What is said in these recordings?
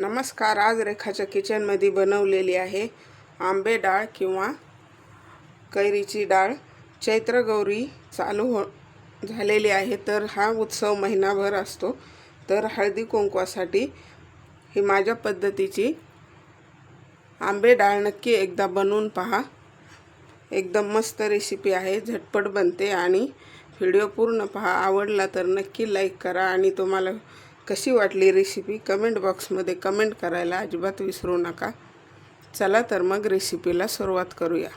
नमस्कार आज रेखाच्या किचनमध्ये बनवलेली आहे आंबे डाळ किंवा कैरीची डाळ. चैत्र गौरी चालू हो झालेली आहे तर हा उत्सव महिनाभर असतो. तर हळदी कुंकवासाठी ही माझ्या पद्धतीची आंबे डाळ नक्की एकदा बनवून पहा. एकदम मस्त रेसिपी आहे झटपट बनते आणि व्हिडिओ पूर्ण पहा. आवडला तर नक्की लाईक करा आणि तुम्हाला कशी वाटली रेसिपी कमेंट बॉक्समध्ये कमेंट करायला अजिबात विसरू नका. चला तर मग रेसिपीला सुरुवात करूया.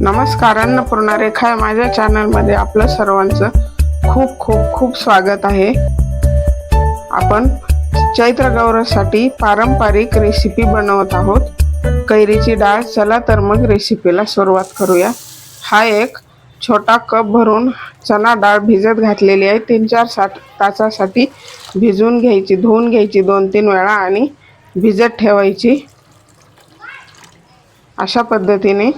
नमस्कार अन्नपूर्णा रेखा माझ्या चॅनलमध्ये आपलं सर्वांचं खूप खूप खूप स्वागत आहे. आपण चैत्र गौरासाठी पारंपरिक रेसिपी बनवत आहोत. कैरीची डाळ. चला तर मग रेसिपीला सुरुवात करूया. हा एक छोटा कप भरून चना डाळ भिजत घातलेली आहे. तीन चार साठ तासासाठी भिजवून घ्यायची धुवून घ्यायची दोन तीन वेळा आणि भिजत ठेवायची. अशा पद्धतीने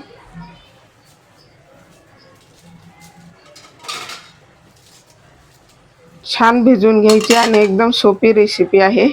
छान भिजवून घ्यायची आणि एकदम सोपी रेसिपी आहे.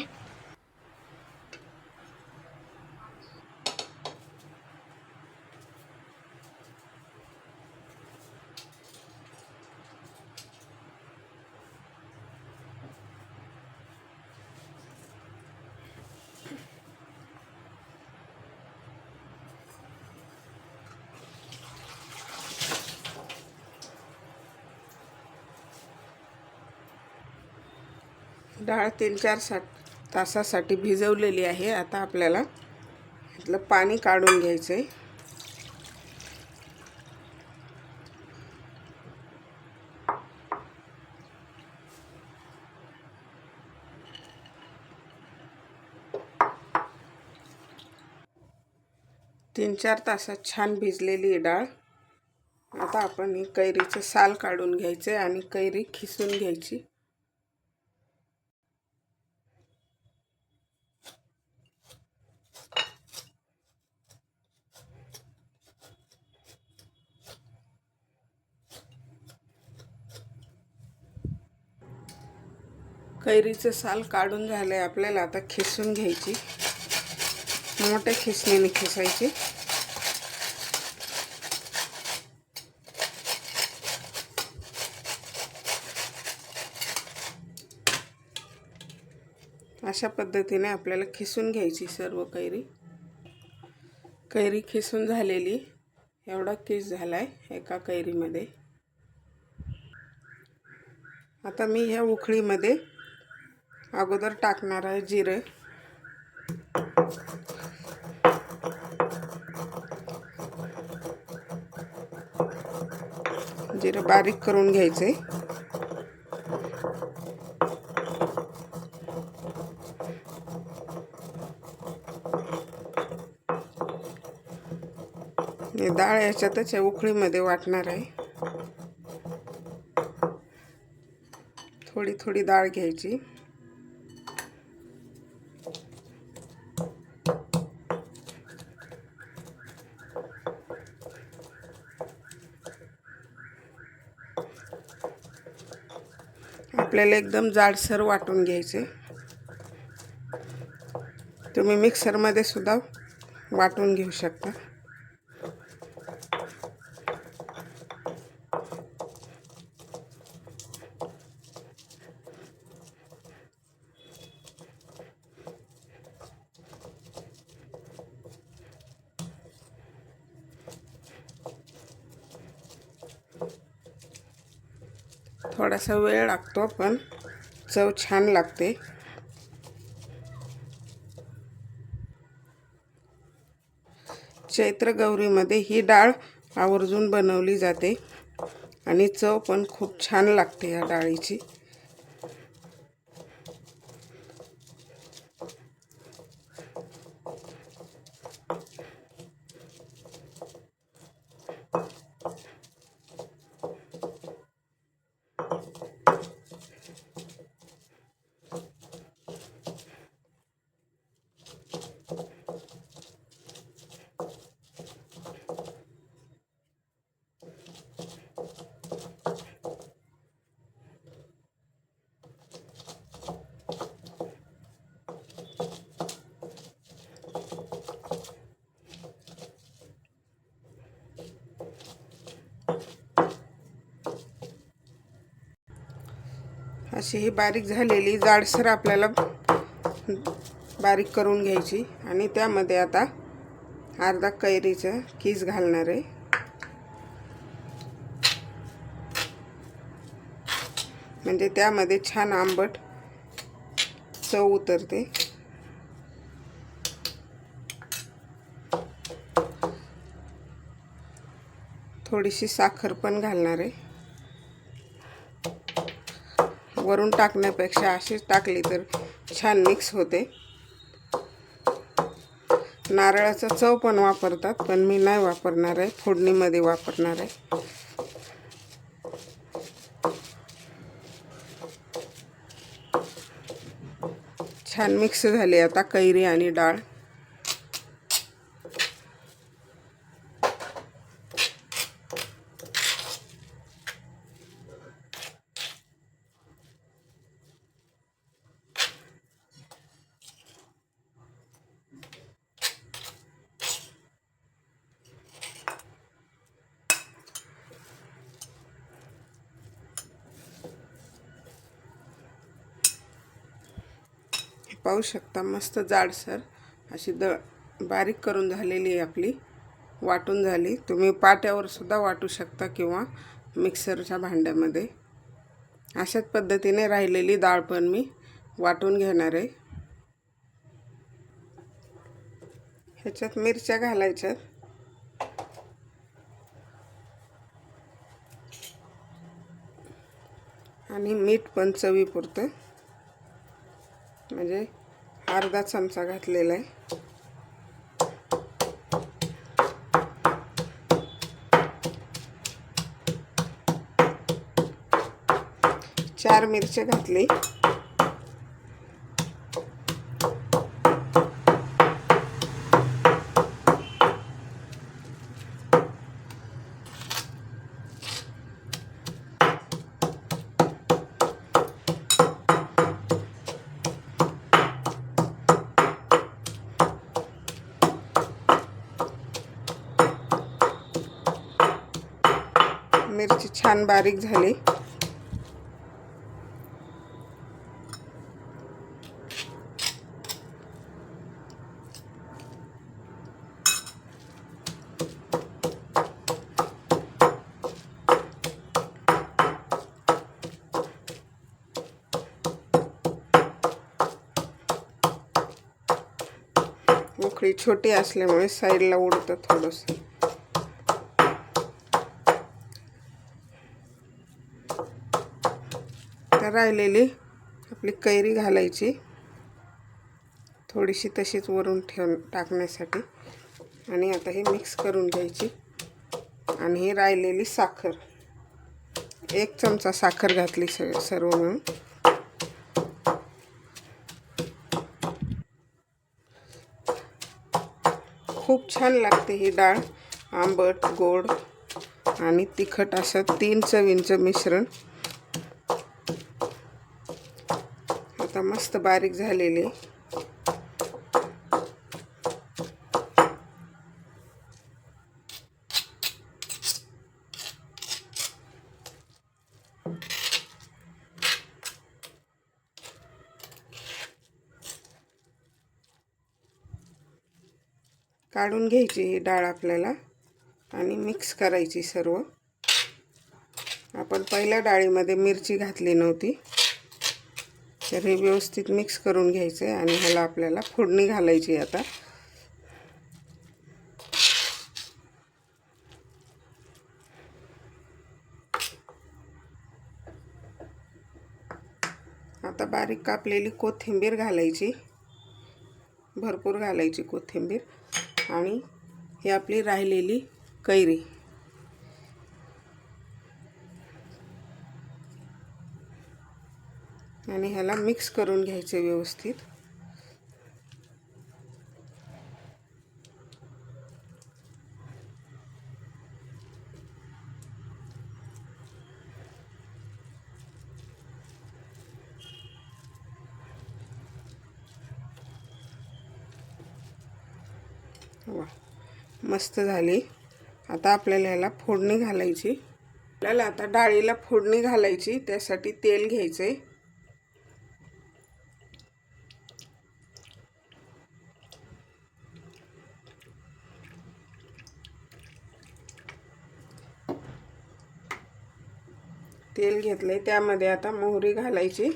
डाळ तीन चार सा तासासाठी भिजवलेली आहे. आता आपल्याला इथलं पाणी काढून घ्यायचं आहे तीन चार तासात छान भिजलेली आहे डाळ. आता आपण ही कैरीचं साल काढून घ्यायचे आणि कैरी खिसून घ्यायची. कैरीचं साल काढून झालं आहे आपल्याला. आता खिसून घ्यायची. मोठ्या खिसणीने खिसायची. अशा पद्धतीने आपल्याला खिसून घ्यायची सर्व कैरी. कैरी खिसून झालेली. एवढा किस झाला आहे एका कैरीमध्ये. आता मी ह्या उखळीमध्ये अगोदर टाकणार आहे जिरे. जिरे बारीक करून घ्यायचे. डाळ याच्यातच या उखळीमध्ये वाटणार आहे. थोडी थोडी डाळ घ्यायची. आपल्याला एकदम जाडसर वाटून घ्यायचे. तुम्ही मिक्सरमध्ये सुद्धा वाटून घेऊ शकता. थोडासा वेळ लागतो पण चव छान लागते. चैत्र गौरीमध्ये ही डाळ आवर्जून बनवली जाते आणि चव पण खूप छान लागते या डाळीची. अशी ही बारीक झालेली जाडसर आपल्याला बारीक करून घ्यायची. आणि त्यामध्ये आता अर्धा कैरीचं कीस घालणार आहे. म्हणजे त्यामध्ये छान आंबट चव उतरते. थोडीशी साखर पण घालणार आहे. वरून टाकण्यापेक्षा अशीच टाकली तर छान मिक्स होते. नारळाचा चव पण वापरतात पण मी नाही वापरणार आहे. फोडणीमध्ये वापरणार आहे. छान मिक्स झाली आता कैरी आणि डाळ. पाहू शकता. मस्त जाडसर अशी द बारीक करून झालेली आहे आपली. वाटून झाली. तुम्ही पाट्यावर सुद्धा वाटू शकता किंवा मिक्सरच्या भांड्यामध्ये. अशाच पद्धतीने राहिलेली डाळ पण मी वाटून घेणार आहे. ह्याच्यात मिरच्या घालायच्यात आणि मीठ पण चवीपुरतं. म्हणजे अर्धा चमचा घातलेला आहे. चार मिरच्या घातली मिरची छान बारीक झाली. उकळी छोटी असल्यामुळे साईडला उडतं थोडंसं. राहिलेली. आपली कैरी घालायची. थोडीशी तशीच वरून ठेव टाकण्यासाठी. आणि आता हे मिक्स करून घ्यायची. आणि ही राहिलेली साखर. एक चमचा साखर घातली स सर्व मिळून. खूप छान लागते ही डाळ. आंबट गोड आणि तिखट असं तीन चवींचं मिश्रण. आता मस्त बारीक झालेली. काढून घ्यायची ही डाळ आपल्याला आणि मिक्स करायची सर्व. आपण पहिल्या डाळीमध्ये मिरची घातली नव्हती. तर हे व्यवस्थित मिक्स करून घ्यायचं आहे आणि ह्याला आपल्याला फोडणी घालायची आता. आता बारीक कापलेली कोथिंबीर घालायची. भरपूर घालायची कोथिंबीर. आणि ही आपली राहिलेली कैरी. आणि ह्याला मिक्स करून घ्यायचे व्यवस्थित. वा मस्त झाली. आता आपल्याला ह्याला फोडणी घालायची. आपल्याला आता डाळीला फोडणी घालायची त्यासाठी तेल घ्यायचं तेल घेतले त्यामध्ये आता मोहरी घालायची.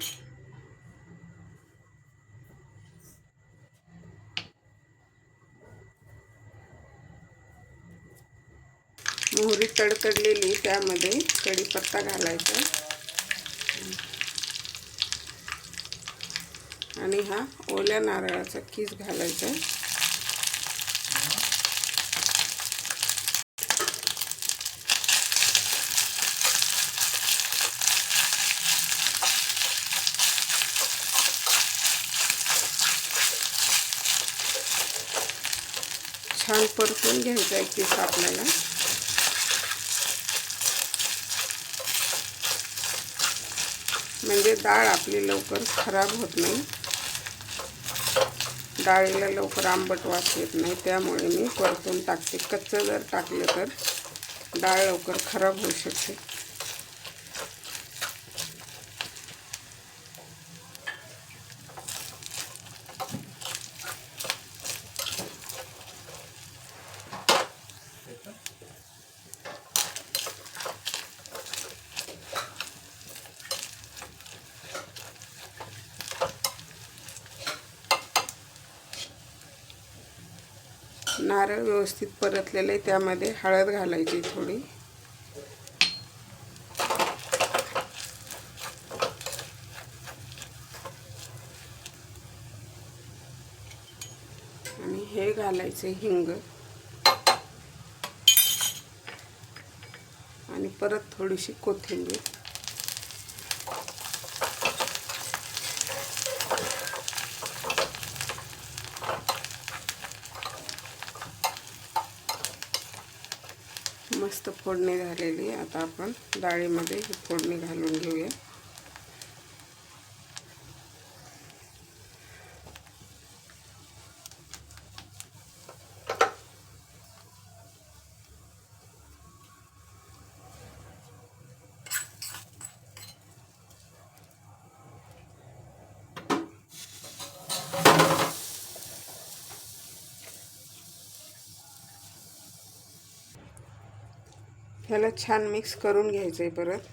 मोहरी तडतडलेली त्यामध्ये कढीपत्ता घालायचा. आणि हा ओल्या नारळाचा किस घालायचा छान परतून घ्यायचा एक पीस आपल्याला. म्हणजे डाळ आपली लवकर खराब होत नाही. डाळीला लवकर आंबट वास येत नाही त्यामुळे मी परतून टाकते. कच्चं जर टाकलं तर डाळ लवकर खराब होऊ शकते. नारळ व्यवस्थित परतलेले त्यामध्ये हळद घालायची थोडी. आणि हे घालायचे हिंग. आणि परत थोडीशी कोथिंबीर. मस्त फोडणी झालेली आता आपण डाळीमध्ये ही फोडणी घालून घेऊया. ह्याला छान मिक्स करून घ्यायचं आहे परत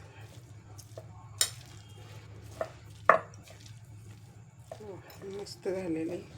हो, मस्त झालेलं आहे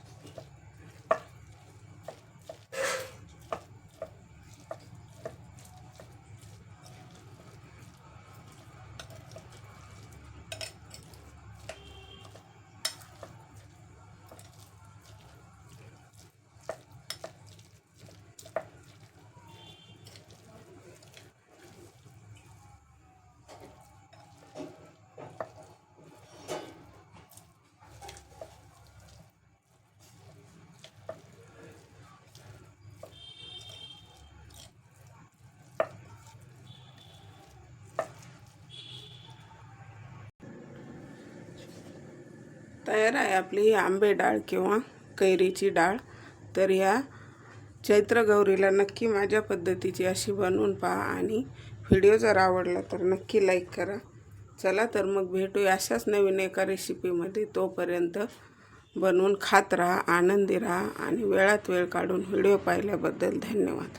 तयार आहे आपली आंबे डाळ किंवा कैरीची डाळ. तर ह्या चैत्र गौरीला नक्की माझ्या पद्धतीची अशी बनवून पहा आणि व्हिडिओ जर आवडला तर नक्की लाईक करा. चला तर मग भेटूया अशाच नवीन एका रेसिपीमध्ये. तोपर्यंत बनवून खात राहा आनंदी राहा आणि वेळात वेळ काढून व्हिडिओ पाहिल्याबद्दल धन्यवाद.